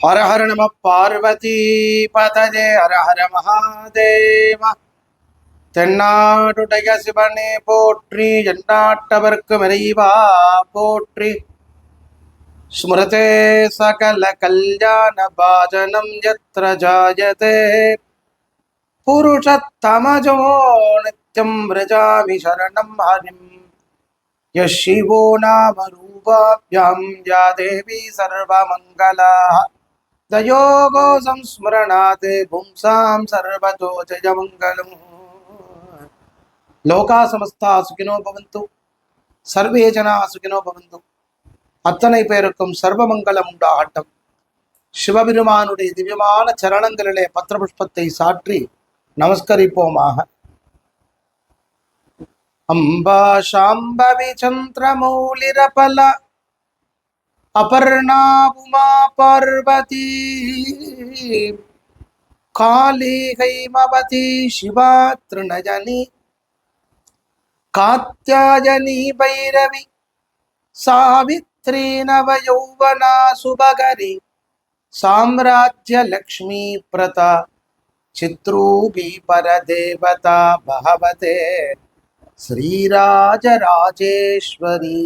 ஹர ஹர நம பார்வதி பதஜே ஹர ஹர மகாதேவ தென்னாடுடைய சிவனே போற்றி எந்நாட்டவர்க்கு இறைவா போற்றி ஸ்மிருதே சகல கல்யாண பாஜனம் யத்ர ஜாயதே புருஷத்தமஜோ நித்யம் விரஜாமி சரணம் ஹரிம் यः शिवो नाम रूपाभ्यां या देवी सर्वमङ्गला தயோகோ சம்ஸ்மரணாத் பும்சாம் சர்வதோ ஜயமங்கலம் லோகா சமஸ்தா சுகினோ பவந்து. சர்வே ஜனா சுகினோ பவந்து. அத்தனை பேருக்கும் சர்வமங்கலம் உண்டாகட்டும். சிவபெருமானுடைய திவ்யமான சரணங்களிலே பத்திரபுஷ்பத்தை சாற்றி நமஸ்கரிப்போமாக. அம்பா சாம்பவி சந்திரமௌலிரபல. अपर्णा उमा पार्वती काली हैमवती शिवा तृणजनी कात्यायनी भैरवी सावित्री नवयौवना सुभगरि साम्राज्यलक्ष्मी प्रता चित्रूपी परदेवता भगवते ஸ்ரீராஜராஜேஸ்வரி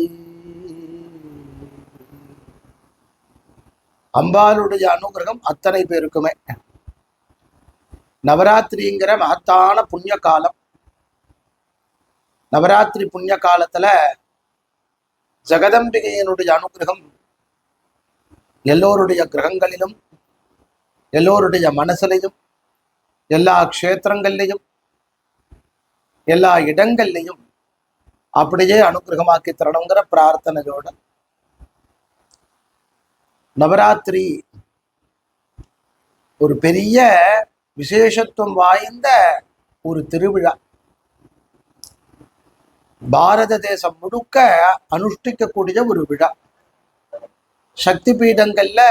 அம்பாளுடைய அனுகிரகம் அத்தனை பேருக்குமே. நவராத்திரிங்கிற மகத்தான புண்ணிய காலம். நவராத்திரி புண்ணிய காலத்துல ஜெகதம்பிகையினுடைய அனுகிரகம் எல்லோருடைய கிரகங்களிலும் எல்லோருடைய மனசுலையும் எல்லா க்ஷேத்திரங்கள்லையும் எல்லா இடங்கள்லையும் அப்படியே அனுகிரகமாக்கி தரணுங்கிற பிரார்த்தனையோட நவராத்திரி. ஒரு பெரிய விசேஷத்துவம் வாய்ந்த ஒரு திருவிழா. பாரத தேசம் முழுக்க அனுஷ்டிக்கக்கூடிய ஒரு விழா. சக்தி பீடங்கள்ல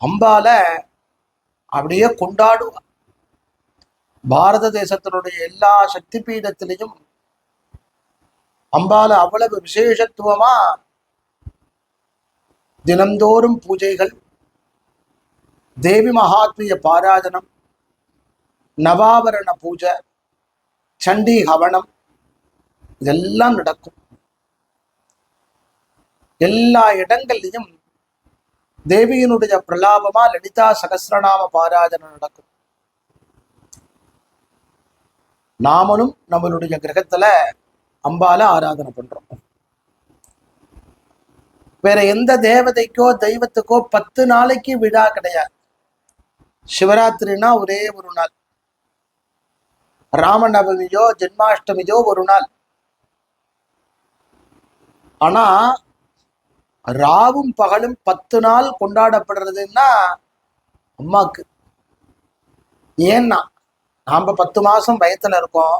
அம்பால அப்படியே கொண்டாடுவா பாரத தேசத்தினுடைய எல்லா சக்தி பீடத்திலையும் அம்பால அவ்வளவு விசேஷத்துவமா தினந்தோறும் பூஜைகள் தேவி மகாத்மிய பாராதனம் நவாபரண பூஜை சண்டி ஹவனம் இதெல்லாம் நடக்கும். எல்லா இடங்கள்லையும் தேவியினுடைய பிரலாபமா லலிதா சகசிரநாம பாராதனம் நடக்கும். நாமளும் நம்மளுடைய கிரகத்துல அம்பால ஆராதனை பண்றோம். வேற எந்த தேவதைக்கோ தெய்வத்துக்கோ பத்து நாளைக்கு விழா கிடையாது. சிவராத்திரினா ஒரே ஒரு நாள். ராமநவமியோ ஜென்மாஷ்டமியோ ஒரு நாள். ஆனா ராவும் பகலும் பத்து நாள் கொண்டாடப்படுறதுன்னா அம்மாக்கு. ஏன்னா நாம பத்து மாசம் வயத்துல இருக்கோம்.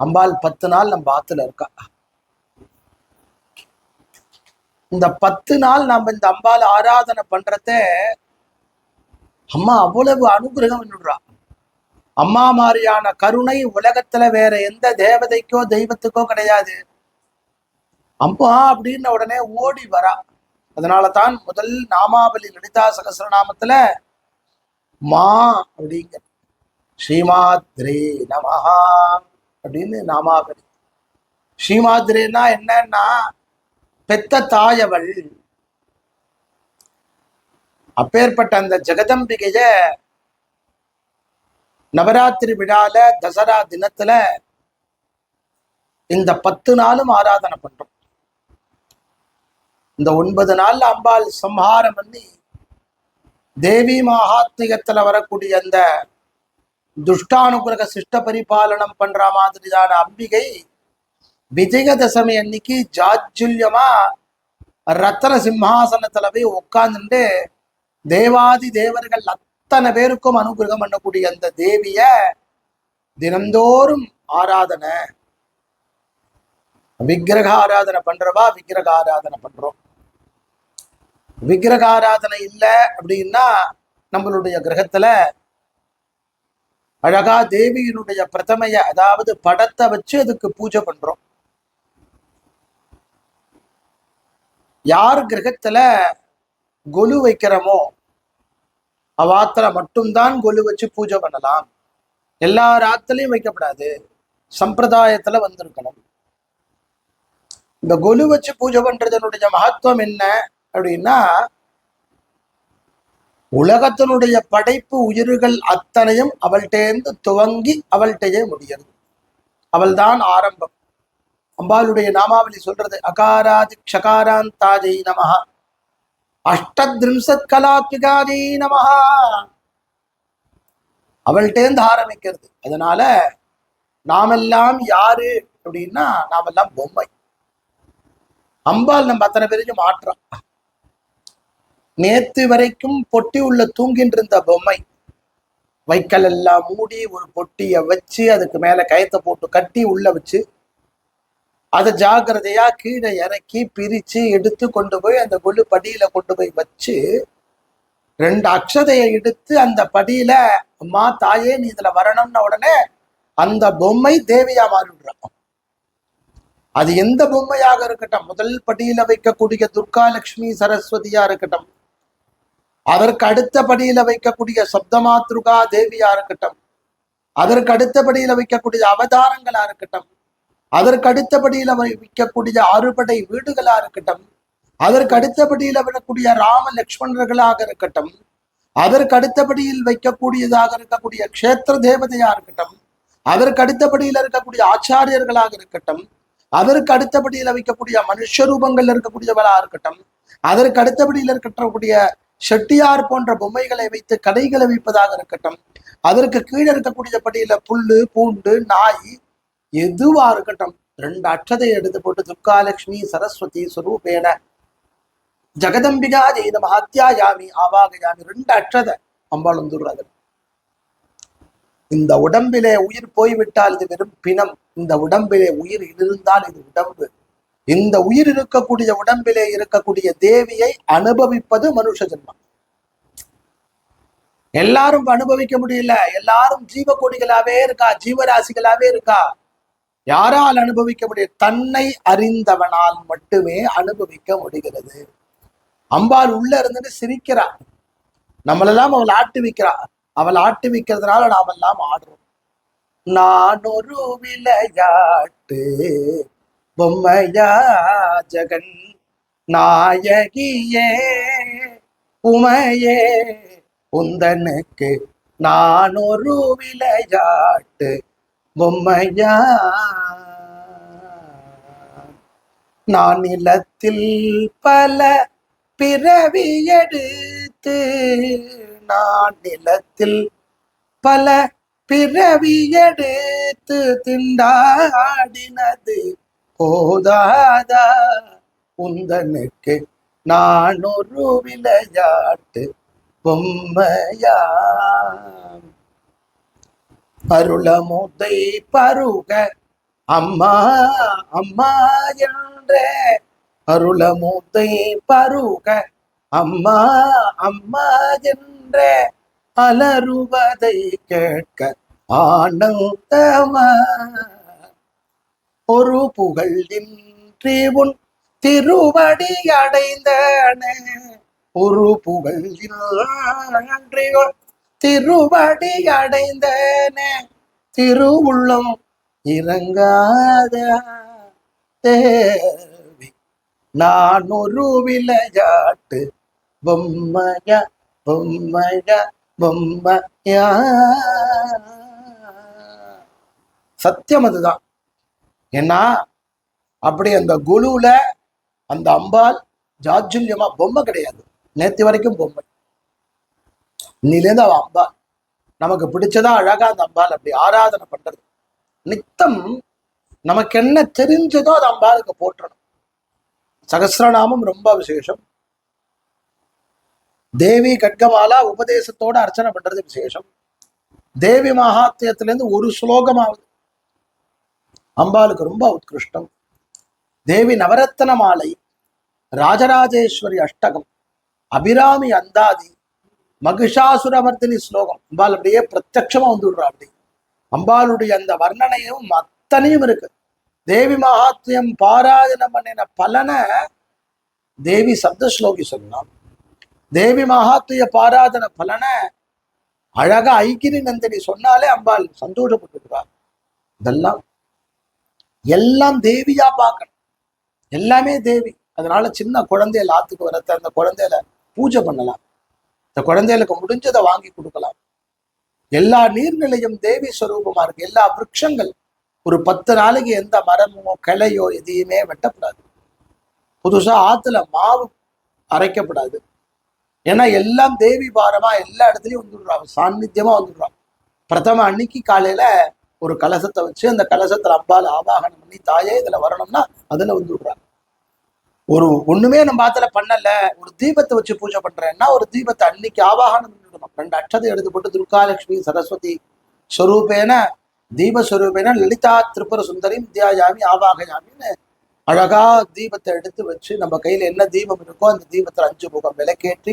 அம்பாள் பத்து நாள் நம்ம ஆத்துல இருக்கா. இந்த பத்து நாள் நம்ம இந்த அம்பாள் ஆராதனை பண்றத அம்மா அவ்வளவு அனுகிரகம் விடுறா அம்மா மாதிரியான கருணை உலகத்துல வேற எந்த தேவதைக்கோ தெய்வத்துக்கோ கிடையாது. அம்மா அப்படின்ன உடனே ஓடி வரா. அதனாலதான் முதல் நாமாவலி லலிதா சகசிரநாமத்துல மா அப்படிங்கிற ஸ்ரீமாத்ரே நமஹா அப்படின்னு நாமாவலி ஸ்ரீமாத்ரேனா என்னன்னா பெத்த தாயவள். அப்பேற்பட்ட அந்த ஜெகதம்பிகைய நவராத்திரி விழால தசரா தினத்துல இந்த பத்து நாளும் ஆராதனை பண்றோம். இந்த ஒன்பது நாள்ல அம்பாள் சம்ஹாரம் பண்ணி தேவி மகாத்மிகத்துல வரக்கூடிய அந்த துஷ்டானுகிரக சிஷ்ட பரிபாலனம் பண்ற மாதிரியான அம்பிகை விஜயதசமி அன்னைக்கு ஜாஜுல்யமா ரத்தன சிம்ஹாசனத்துல போய் உட்கார்ந்துட்டு தேவாதி தேவர்கள் அத்தனை பேருக்கும் அனுகிரகம் பண்ணக்கூடிய அந்த தேவிய தினந்தோறும் ஆராதனை. விக்கிரக ஆராதனை பண்றவா? விக்கிரக ஆராதனை பண்றோம். விக்கிரக ஆராதனை இல்லை அப்படின்னா நம்மளுடைய கிரகத்துல அழகா தேவியினுடைய பிரதமைய அதாவது படத்தை வச்சு அதுக்கு பூஜை பண்றோம். யார் கிரகத்துல கொலு வைக்கிறோமோ அவாத்துல மட்டும்தான் கொலு வச்சு பூஜை பண்ணலாம். எல்லா ராத்திலையும் வைக்கப்படாது. சம்பிரதாயத்துல வந்திருக்கணும். இந்த கொலு வச்சு பூஜை பண்றதனுடைய மகத்துவம் என்ன அப்படின்னா உலகத்தினுடைய படைப்பு உயிர்கள் அத்தனையும் அவள்கிட்டேந்து துவங்கி அவள்கிட்டயே முடியாது அவள்தான் ஆரம்பம். அம்பாளுடைய நாமாவளி சொல்றது அகாராதி க்ஷகாராந்தாஜை நமஹா. அஷ்டத்ரிம்சத் கலாத்மிகாஜை நமஹா. அவள்கிட்டேந்து ஆரம்பிக்கிறது. அதனால நாமெல்லாம் யாரு அப்படின்னா நாமெல்லாம் பொம்மை. அம்பாள் நம்ம அத்தனை பேரையும் மாற்றோம் நேத்து வரைக்கும் பொட்டி உள்ள தூங்கிட்டு இருந்த பொம்மை. வைக்கல் எல்லாம் மூடி ஒரு பொட்டிய வச்சு அதுக்கு மேல கயத்தை போட்டு கட்டி உள்ள வச்சு அதை ஜாக்கிரதையா கீழே இறக்கி பிரிச்சு எடுத்து கொண்டு போய் அந்த கொள்ளு படியில கொண்டு போய் வச்சு ரெண்டு அக்ஷதையை எடுத்து அந்த படியில அம்மா தாயே நீ இதுல வரணும்ன உடனே அந்த பொம்மை தேவியா மாறிடுறான் அது எந்த பொம்மையாக இருக்கட்டும் முதல் படியில வைக்கக்கூடிய துர்கா லட்சுமி சரஸ்வதியா இருக்கட்டும். அதற்கு அடுத்த படியில வைக்கக்கூடிய சப்தமாத்ருகா தேவியா இருக்கட்டும். அதற்கு அடுத்த படியில வைக்கக்கூடிய அவதாரங்களா இருக்கட்டும். அதற்கு அடுத்தபடியில் விற்கக்கூடிய வைக்கக்கூடிய அறுபடை வீடுகளா இருக்கட்டும் அதற்கு அடுத்தபடியில் வரக்கூடிய ராம லக்ஷ்மணர்களாக இருக்கட்டும் அதற்கு அடுத்தபடியில் வைக்கக்கூடியதாக இருக்கக்கூடிய க்ஷேத்திர தேவதையா இருக்கட்டும் அதற்கு அடுத்தபடியில் இருக்கக்கூடிய ஆச்சாரியர்களாக இருக்கட்டும் அதற்கு அடுத்தபடியில் வைக்கக்கூடிய மனுஷ ரூபங்கள் இருக்கக்கூடியவளா இருக்கட்டும் அதற்கு அடுத்தபடியில் இருக்கக்கூடிய செட்டியார் போன்ற பொம்மைகளை வைத்து கடைகளை வைப்பதாக இருக்கட்டும் அதற்கு கீழே இருக்கக்கூடிய படியில புல்லு பூண்டு நாய் எதுவா இருக்கட்டும் ரெண்டு அட்சதை எடுத்து போட்டு துர்காலட்சுமி சரஸ்வதி சுரூபேன ஜெகதம்பிகா ஜெயித மகாத்தியாயாமி ஆவாகயாமி ரெண்டு அட்சதை அம்பாள் வந்துடுறாங்க. இந்த உடம்பிலே உயிர் போய்விட்டால் இது வெறும் பிணம். இந்த உடம்பிலே உயிர் இருந்தால் இது உடம்பு. இந்த உயிர் இருக்கக்கூடிய உடம்பிலே இருக்கக்கூடிய தேவியை அனுபவிப்பது மனுஷ ஜென்மம். எல்லாரும் அனுபவிக்க முடியல. எல்லாரும் ஜீவ கொடிகளாவே இருக்கா ஜீவராசிகளாவே இருக்கா? யாரால் அனுபவிக்க முடியும் தன்னை அறிந்தவனால் மட்டுமே அனுபவிக்க முடிகிறது. அம்பாள் உள்ள இருந்துட்டு சிரிக்கிறா. நம்மளெல்லாம் அவள் ஆட்டுவிக்கிறா அவள் ஆட்டு நாம் நாமெல்லாம் ஆடுறோம். நான் ஒரு விளையாட்டு பொம்மையா ஜெகன் நாயகியே உமையே உந்தனுக்கு நான் ஒரு விளையாட்டு பொம்மையா? நான் நிலத்தில் பல பிறவி எடுத்து நான் நிலத்தில் பல பிறவி எடுத்து திண்டாடினது போதாதா? உந்தனுக்கு நான் ஒரு விளையாட்டு பொம்மையா? அருளமுதை பருக. அம்மா அம்மா என்ற அருளமுதை பருக. அம்மா அம்மா என்ற அலறுவதை கேட்க ஆனந்தமா ஒரு புகழின்றி உன் திருவடி அடைந்தன. ஒரு புகழ் இன்றி திருவடி அடைந்தனே. திருவுள்ளம் இறங்காத தேவி. நான் ஒரு விளையாட்டு பொம்மையா பொம்மையா பொம்மையா. சத்தியம் அதுதான். ஏன்னா அப்படி அந்த குழுல அந்த அம்பாள் ஜாஜுல்யமா பொம்மை கிடையாது. நேத்து வரைக்கும் பொம்மை. இன்னிலேருந்து அவள் அம்பாள் நமக்கு பிடிச்சதா அழகா அந்த அம்பாள் அப்படி ஆராதனை பண்றது. நித்தம் நமக்கு என்ன தெரிஞ்சதோ அது அம்பாளுக்கு போற்றணும். சகசிரநாமம் ரொம்ப விசேஷம். தேவி கட்கமாலா உபதேசத்தோட அர்ச்சனை பண்றது விசேஷம். தேவி மகாத்தியத்திலேருந்து ஒரு ஸ்லோகமாவது. அம்பாளுக்கு ரொம்ப உத்கிருஷ்டம். தேவி நவரத்ன மாலை ராஜராஜேஸ்வரி அஷ்டகம் அபிராமி அந்தாதி மகிஷாசுரமர்த்தினி ஸ்லோகம். அம்பாள் அப்படியே பிரத்யட்சமா வந்துடுறா அப்படி. அம்பாளுடைய அந்த வர்ணனையும் அத்தனையும் இருக்கு. தேவி மகாத்மியம் பாராயணம் பண்ணின பலனை தேவி சப்த ஸ்லோகி சொல்லலாம் தேவி மகாத்மிய பாராதன பலனை அழகா ஐக்கிரி நந்தினி சொன்னாலே அம்பாள் சந்தோஷப்பட்டுக்கிறார் இதெல்லாம் எல்லாம் தேவியா பார்க்கணும். எல்லாமே தேவி. அதனால சின்ன குழந்தையில ஆத்துக்கு வரத்த அந்த குழந்தையில பூஜை பண்ணலாம். இந்த குழந்தைகளுக்கு முடிஞ்சதை வாங்கி கொடுக்கலாம். எல்லா நீர்நிலையும் தேவி ஸ்வரூபமா இருக்கு. எல்லா விரக்ஷங்கள் ஒரு பத்து நாளைக்கு எந்த மரமோ கிளையோ எதையுமே வெட்டப்படாது புதுசா ஆத்துல மாவு அரைக்கப்படாது. ஏன்னா எல்லாம் தேவி பாரமா எல்லா இடத்துலயும் வந்துடுறான் சாநித்தியமா வந்துடுறான் பிரதம அன்னைக்கு காலையில ஒரு கலசத்தை வச்சு அந்த கலசத்துல அம்பால ஆவாகனம் பண்ணி தாயே இதுல வரணும்னா அதுல வந்துடுறான் ஒரு ஒண்ணுமே நம்ம ஆத்துல பண்ணல. ஒரு தீபத்தை வச்சு பூஜை பண்றேன்னா ஒரு தீபத்தை அன்னைக்கு ஆவாகனம் பண்ணிடணும். ரெண்டு அட்சதை எடுத்து போட்டு துர்காலட்சுமி சரஸ்வதி ஸ்வரூபேன தீபஸ்வரூபேன லலிதா திரிபுர சுந்தரி வித்யாயாமி ஆவாகயாமின்னு அழகா தீபத்தை எடுத்து வச்சு நம்ம கையில என்ன தீபம் இருக்கோ அந்த தீபத்துல அஞ்சு முகம் விளக்கேற்றி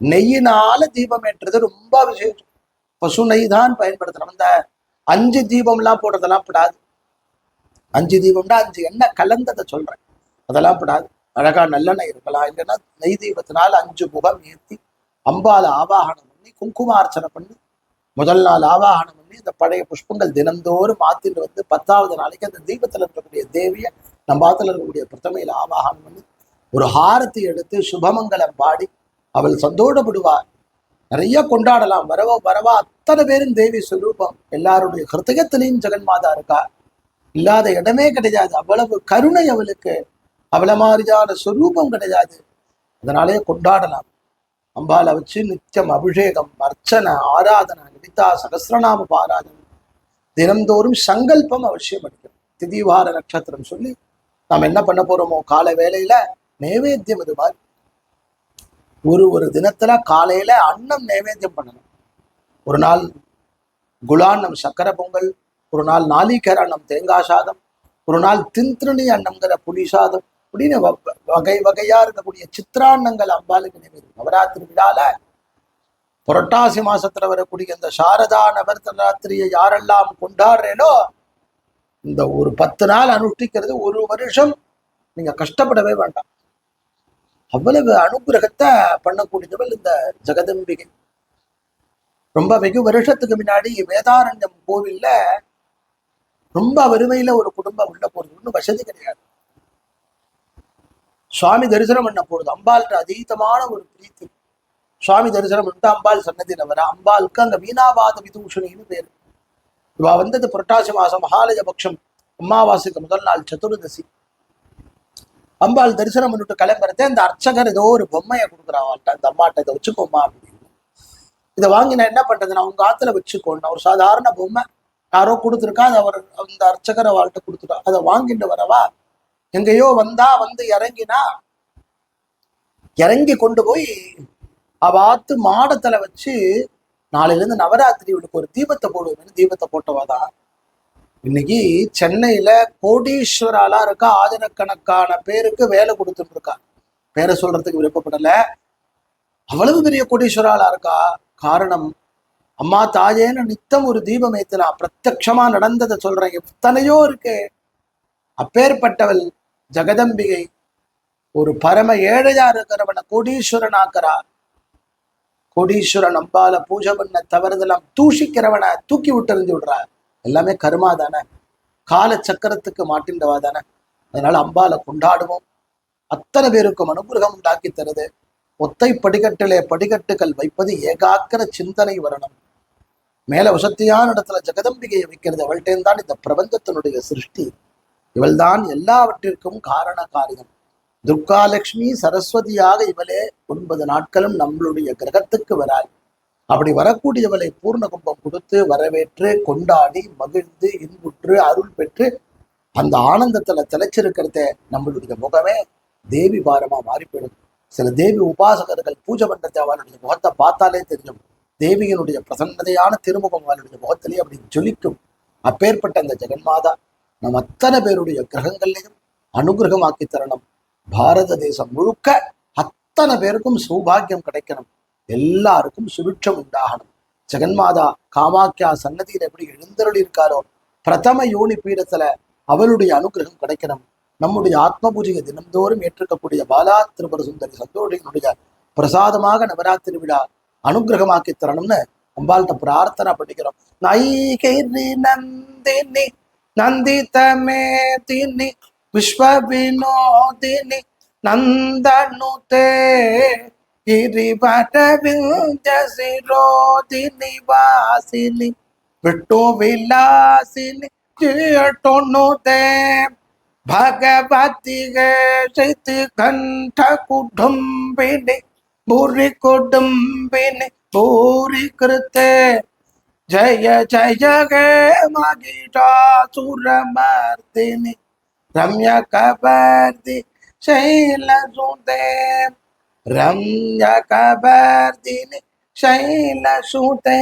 நெய்யினால தீபம் ஏற்றுறது ரொம்ப விசேஷம். பசு நெய் தான் பயன்படுத்தணும். இந்த அஞ்சு தீபம்லாம் போடுறதெல்லாம் படாது. அஞ்சு தீபம்னா அஞ்சு எண்ணெய் கலந்ததை சொல்றேன். அதெல்லாம் படாது. அழகா நல்லெண்ணெய் இருக்கலாம். இல்லைன்னா நெய் தீபத்தினால அஞ்சு முகம் ஏற்றி அம்பால ஆவாகனம் பண்ணி குங்குமார்ச்சனை பண்ணி முதல் நாள் ஆவாகனம் பண்ணி இந்த பழைய புஷ்பங்கள் தினந்தோறும் மாத்திட்டு வந்து பத்தாவது நாளைக்கு அந்த தீபத்துல இருக்கக்கூடிய தேவியை நம்ம ஆத்துல இருக்கக்கூடிய பிரதமையில் ஆவாகனம் பண்ணி ஒரு ஹாரத்தை எடுத்து சுபமங்கலம் பாடி அவள் சந்தோஷப்படுவார் நிறைய கொண்டாடலாம். வரவோ வரவா அத்தனை பேரும் தேவி சுரூபம். எல்லாருடைய ஹிருதயத்திலையும் ஜெகன்மாதா இருக்கா? இல்லாத இடமே கிடையாது. அவ்வளவு கருணை அவளுக்கு. அவளை மாதிரியான சுரூபம் கிடையாது. அதனாலே கொண்டாடலாம். அம்பாலை வச்சு நித்தியம் அபிஷேகம் அர்ச்சனை ஆராதனை லலிதா சகசிரநாம பாராதனை. தினந்தோறும் சங்கல்பம் அவசியம் அடிக்கணும் திதிவார நட்சத்திரம் சொல்லி நாம் என்ன பண்ண போறோமோ கால வேலையில நைவேத்தியம் இது மாதிரி. ஒரு ஒரு தினத்துல காலையில அன்னம் நைவேத்தியம் பண்ணணும். ஒரு நாள் குலாண்ணம் சக்கரை பொங்கல் ஒரு நாள் நாளிகேர அன்னம் தேங்காய் சாதம் ஒரு நாள் தின்திருணி அன்னம்ங்கிற புளி சாதம் அப்படின்னு வ- வகை வகையா இருக்கக்கூடிய சித்திரான்னங்கள் அம்பாளுக்கு நினைவு. நவராத்திரி விழால புரட்டாசி மாசத்துல வரக்கூடிய இந்த சாரதா நவராத்திரியை யாரெல்லாம் கொண்டாடுறேனோ இந்த ஒரு பத்து நாள் அனுஷ்டிக்கிறது ஒரு வருஷம் நீங்க கஷ்டப்படவே வேண்டாம். அவ்வளவு அனுகிரகத்தை பண்ணக்கூடியவள் இந்த ஜெகதம்பிகை. ரொம்ப வெகு வருஷத்துக்கு முன்னாடி வேதாரண்யம் கோவில்ல ரொம்ப வறுமையில ஒரு குடும்பம் உள்ள போறது. ஒன்றும் வசதி கிடையாது. சுவாமி தரிசனம் பண்ண போறது. அம்பாள்கிட்ட அதீதமான ஒரு பிரீத்தி. சுவாமி தரிசனம் பண்ணிட்டு அம்பாள் சன்னதியில வர அம்பாளுக்கு அந்த வீணாபாத விதூஷணின்னு பேரு. இவா வந்தது புரட்டாசி மாசம் மகாலய பட்சம் அமாவாசைக்கு முதல் நாள் சதுர்தசி. அம்பாள் தரிசனம் பண்ணிட்டு கிளம்புறதே அந்த அர்ச்சகர் ஏதோ ஒரு பொம்மையை கொடுக்குறா அந்த அம்மாட்ட இதை வச்சுக்கோமா அப்படின்னு. இதை வாங்கி நான் என்ன பண்றது நான் உங்க ஆத்துல வச்சுக்கோன்னு. ஒரு சாதாரண பொம்மை. யாரோ கொடுத்துருக்கா அதை அவர் அந்த அர்ச்சகர் அவள்கிட்ட கொடுத்துட்டா. அதை வாங்கிட்டு வரவா? எங்கேயோ வந்தா வந்து இறங்கினா இறங்கி கொண்டு போய் அவாத்து மாடத்துல வச்சு நாளையில இருந்து நவராத்திரி இவளுக்கு ஒரு தீபத்தை போடுவோம்னு தீபத்தை போட்டவாதான் இன்னைக்கு சென்னையில கோடீஸ்வராலா இருக்கா ஆயிரக்கணக்கான பேருக்கு வேலை கொடுத்துட்டு இருக்கா. பேரை சொல்றதுக்கு விருப்பப்படல. அவ்வளவு பெரிய கோடீஸ்வராலா இருக்கா? காரணம் அம்மா தாயேன்னு நித்தம் ஒரு தீபம் ஏத்தினா பிரத்யக்ஷமா நடந்ததை சொல்றேன். எத்தனையோ இருக்கு. அப்பேற்பட்டவள் ஜெகதம்பிகை ஒரு பரம ஏழையா இருக்கிறவனை கோடீஸ்வரன் ஆக்குறா கோடீஸ்வரன் அம்பால பூஜை பண்ண தவறுதெல்லாம் தூஷிக்கிறவனை தூக்கி விட்டு எறிஞ்சு விடுறா எல்லாமே கருமா தானே? கால சக்கரத்துக்கு மாட்டின்றவா தானே? அதனால அம்பால கொண்டாடுவோம். அத்தனை பேருக்கும் அனுகிரகம் உண்டாக்கி தருது. ஒத்தை படிக்கட்டிலே படிக்கட்டுகள் வைப்பது ஏகாக்கிர சிந்தனை வரணும். மேல வசத்தியான இடத்துல ஜெகதம்பிகையை வைக்கிறது அவள்கிட்டேந்தான் இந்த பிரபஞ்சத்தினுடைய சிருஷ்டி. இவள்தான் எல்லாவற்றிற்கும் காரண காரியம் துர்காலட்சுமி சரஸ்வதியாக இவளே ஒன்பது நாட்களும் நம்மளுடைய கிரகத்துக்கு வராள். அப்படி வரக்கூடியவளை பூர்ண கும்பம் கொடுத்து வரவேற்று கொண்டாடி மகிழ்ந்து இன்புற்று அருள் பெற்று அந்த ஆனந்தத்துல திளைச்சிருக்கிறத நம்மளுடைய முகமே. தேவி பாரமா மாறி போயிடும் சில தேவி உபாசகர்கள் பூஜை பண்றதை அவளுடைய முகத்தை பார்த்தாலே தெரியும். தேவியினுடைய பிரசன்னதையான திருமுகம் அவளுடைய முகத்திலே அப்படி ஜொலிக்கும். அப்பேற்பட்ட அந்த ஜெகன்மாதா. நம் அத்தனை பேருடைய கிரகங்கள்லையும் அனுகிரகமாக்கி தரணும். பாரத தேசம் முழுக்க அத்தனை பேருக்கும் சௌபாகியம் கிடைக்கணும். எல்லாருக்கும் சுபிட்சம் உண்டாகணும். ஜெகன்மாதா காமாக்கியா சன்னதியில் எப்படி எழுந்தருளி இருக்காரோ பிரதம யோனி பீடத்துல அவளுடைய அனுகிரகம் கிடைக்கணும். நம்முடைய ஆத்ம பூஜையை தினந்தோறும் ஏற்றுக்கக்கூடிய பாலா திருபர சுந்தரி சந்தோஷியினுடைய பிரசாதமாக நவராத்திரி விழா அனுகிரகமாக்கி தரணும்னு அம்பாள்கிட்ட பிரார்த்தனை பண்ணிக்கிறோம். நந்தினி ನಂದಿತಮೇದಿನಿ ವಿಶ್ವ ವಿನೋದಿನಿ ನಂದನುತೆ ಗಿರಿವಟವಿಂದಿರೋದಿನಿ ವಾಸಿನಿ ಬಿಟ್ಟು ವಿಲಾಸಿನಿ ಜಿಯಟೊಣುತೆ ಭಗವತಿಗೆ ಶೈತಿ ಕಂಠ ಕುಟುಂಬಿನಿ ಭೂರಿ ಕುಟುಂಬಿನಿ ಭೂರಿ ಕೃತೆ जय जय गे महिषासुरमर्दिनि रम्य शैलसुते शैल शैलसुते